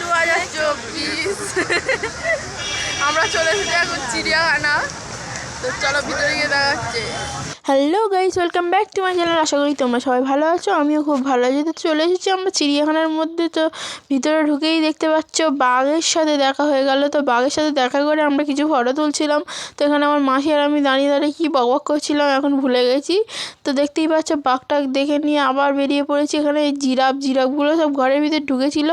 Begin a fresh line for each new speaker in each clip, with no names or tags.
দু হাজার চব্বিশ। আমরা চলে এসেছি এখন চিড়িয়াখানা। তো চলো ভিতরে গিয়ে দেখাচ্ছে hello guys welcome back to my channel আশা করি তোমরা সবাই ভালো আছো, আমিও খুব ভালো আছি। তো চলে এসেছি আমরা চিড়িয়াখানার মধ্যে। তো ভিতরে ঢুকেই দেখতে পাচ্ছ, বাঘের সাথে দেখা হয়ে গেল। তো বাঘের সাথে দেখা করে আমরা কিছু ফটো তুলছিলাম। তো এখানে আমার মাসি আর আমি দাঁড়িয়ে দাঁড়িয়ে কী বক বক করছিলাম, এখন ভুলে গেছি। তো দেখতেই পাচ্ছ, বাঘটা দেখে নিয়ে আবার বেরিয়ে পড়েছি। এখানে এই জিরাফ, জিরাফগুলো সব ঘরের ভিতরে ঢুকেছিল।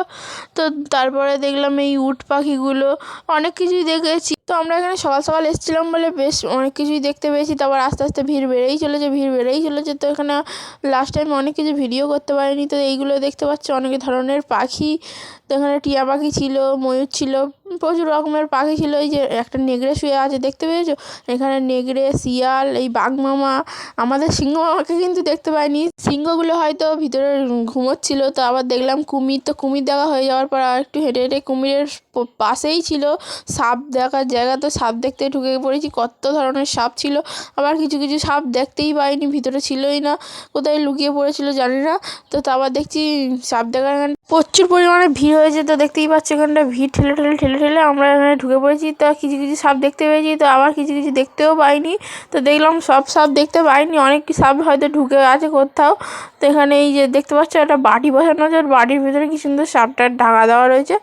তো তারপরে দেখলাম এই উট পাখিগুলো, অনেক কিছুই দেখেছি। তো আমরা এখানে সকাল সকাল এসেছিলাম বলে বেশ অনেক কিছুই দেখতে পেয়েছি। তারপর আস্তে আস্তে ভিড় বেড়েই চলেছে, ভিড় বেড়েই চলেছে। তো এখানে লাস্ট টাইম অনেক কিছু ভিডিও করতে পারিনি। তো এইগুলো দেখতে পাচ্ছ, অনেক ধরনের পাখি। তো এখানে টিয়া পাখি ছিল, ময়ূর ছিল। প্রচুর রকমের পাখি ছিল, এই যে একটা নেগড়ে শুয়ে আছে, দেখতে পেয়েছ? এখানে নেগড়ে, শিয়াল, এই বাঘ মামা, আমাদের সিংহ মামাকে কিন্তু দেখতে পাইনি। সিংহগুলো হয়তো ভিতরে ঘুমোচ্ছিল, তো আবার দেখলাম কুমির, তো কুমির দেখা হয়ে যাওয়ার পর আর একটু হেঁটে হেঁটে কুমিরের পাশেই ছিল সাপ দেখার জায়গা, তো সাপ দেখতে ঢুকে পড়েছি, কত ধরনের সাপ ছিল। আবার কিছু কিছু সাপ দেখতেই পাইনি, ভিতরে ছিলই না, কোথায় লুকিয়ে পড়েছিল জানি না, তো তারপর দেখছি সাপ দেখার প্রচুর পরিমাণে ভিড় হয়েছে, তো দেখতেই পাচ্ছি এখানটা ভিড় ঠেলে ঠেলে ঠেলে ঠেলে আমরা এখানে ঢুকে পড়েছি, তো কিছু কিছু সাপ দেখতে পেয়েছি, তো আবার কিছু কিছু দেখতেও পাইনি। তো দেখলাম সব সাপ দেখতে পাইনি, অনেক সাপ হয়তো ঢুকে আছে কোথাও। তো এখানে এই যে দেখতে পাচ্ছ, একটা বাটি বসানো আছে বাটির ভিতরে কি সুন্দর সাপটার ঢাকা দেওয়া রয়েছে।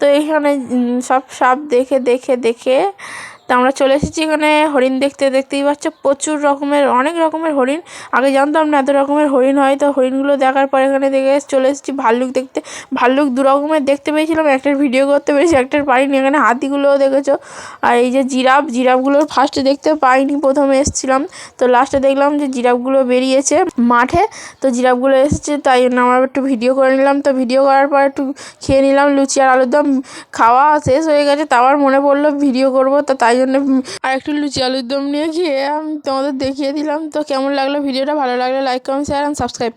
তো এখানে সব সাপ দেখে দেখে দেখে তো আমরা চলে এসেছি এখানে হরিণ দেখতে। দেখতেই পাচ্ছ প্রচুর রকমের, অনেক রকমের হরিণ। আগে জানতাম না এত রকমের হরিণ হয়। তো হরিণগুলো দেখার পর এখানে দেখে চলে এসেছি ভাল্লুক দেখতে। ভাল্লুক দু রকমের দেখতে পেয়েছিলাম, একটার ভিডিও করতে পেরেছি, একটার পাইনি। এখানে হাতিগুলোও দেখেছ। আর এই যে জিরাফ জিরাফগুলোর ফার্স্টে দেখতে পাইনি, প্রথমে এসেছিলাম। তো লাস্টে দেখলাম যে জিরাফগুলো বেরিয়েছে মাঠে। তো জিরাফগুলো এসেছে, তাই জন্য আমরা একটু ভিডিও করে নিলাম। তো ভিডিও করার পর একটু খেয়ে নিলাম, লুচি আর আলুর দম খাওয়া শেষ হয়ে গেছে। তারপর মনে পড়ল, ভিডিও করব। তো তাই জন্য আর একটু লুচি আলুর দম নিয়ে খেয়ে আমি তোমাদের দেখিয়ে দিলাম। তো কেমন লাগল? ভিডিওটা ভালো লাগলে like comment share and subscribe